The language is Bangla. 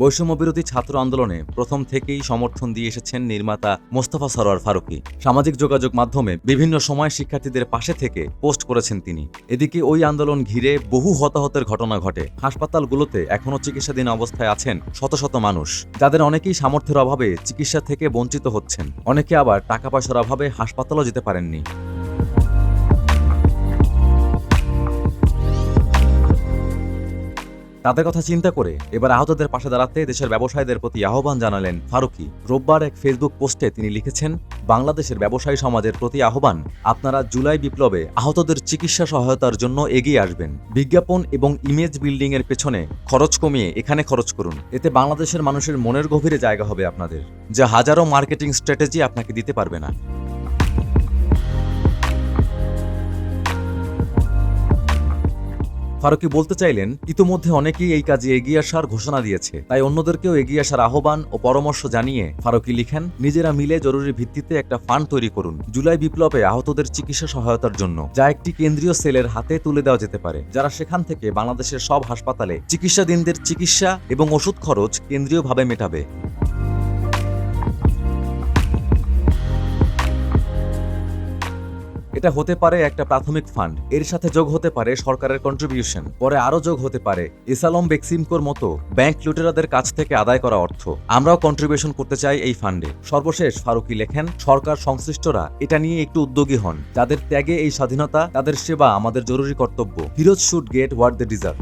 বৈষম্য বিরোধী ছাত্র আন্দোলনে প্রথম থেকেই সমর্থন দিয়ে এসেছেন নির্মাতা মোস্তফা সরোয়ার ফারুকী। সামাজিক যোগাযোগ মাধ্যমে বিভিন্ন সময় শিক্ষার্থীদের পাশে থেকে পোস্ট করেছেন তিনি। এদিকে ওই আন্দোলন ঘিরে বহু হতাহতের ঘটনা ঘটে। হাসপাতালগুলোতে এখনও চিকিৎসাধীন অবস্থায় আছেন শত শত মানুষ, যাদের অনেকেই সামর্থ্যের অভাবে চিকিৎসা থেকে বঞ্চিত হচ্ছেন। অনেকে আবার টাকা পয়সার অভাবে হাসপাতালও যেতে পারেননি। তাদের কথা চিন্তা করে এবার আহতদের পাশে দাঁড়াতে দেশের ব্যবসায়ীদের প্রতি আহ্বান জানালেন ফারুকি। রোববার এক ফেসবুক পোস্টে তিনি লিখেছেন, বাংলাদেশের ব্যবসায়ী সমাজের প্রতি আহ্বান, আপনারা জুলাই বিপ্লবে আহতদের চিকিৎসা সহায়তার জন্য এগিয়ে আসবেন। বিজ্ঞাপন এবং ইমেজ বিল্ডিং এর পেছনে খরচ কমিয়ে এখানে খরচ করুন। এতে বাংলাদেশের মানুষের মনের গভীরে জায়গা হবে আপনাদের, যা হাজারো মার্কেটিং স্ট্র্যাটেজি আপনাকে দিতে পারবে না। ফারুকি বলতে চাইলেন, ইতোমধ্যে অনেকেই এই কাজে এগিয়ে আসার ঘোষণা দিয়েছে। তাই অন্যদেরকেও এগিয়ে আসার আহ্বান ও পরামর্শ জানিয়ে ফারুকি লিখেন, নিজেরা মিলে জরুরি ভিত্তিতে একটা ফান্ড তৈরি করুন, জুলাই বিপ্লবে আহতদের চিকিৎসা সহায়তার জন্য, যা একটি কেন্দ্রীয় সেলের হাতে তুলে দেওয়া যেতে পারে, যারা সেখান থেকে বাংলাদেশের সব হাসপাতালে চিকিৎসাধীনদের চিকিৎসা এবং ওষুধ খরচ কেন্দ্রীয়ভাবে মেটাবে। এটা হতে পারে একটা প্রাথমিক ফান্ড। এর সাথে যোগ হতে পারে সরকারের কন্ট্রিবিউশন পরে আরও যোগ হতে পারে ইসালম বেক্সিমকোর মতো ব্যাংক লুটেরাদের কাছ থেকে আদায় করা অর্থ। আমরাও কন্ট্রিবিউশন করতে চাই এই ফান্ডে। সর্বশেষ ফারুকি লেখেন, সরকার সংশ্লিষ্টরা এটা নিয়ে একটু উদ্যোগী হন। যাদের ত্যাগে এই স্বাধীনতা, তাদের সেবা আমাদের জরুরি কর্তব্য। Heroes should get what they deserve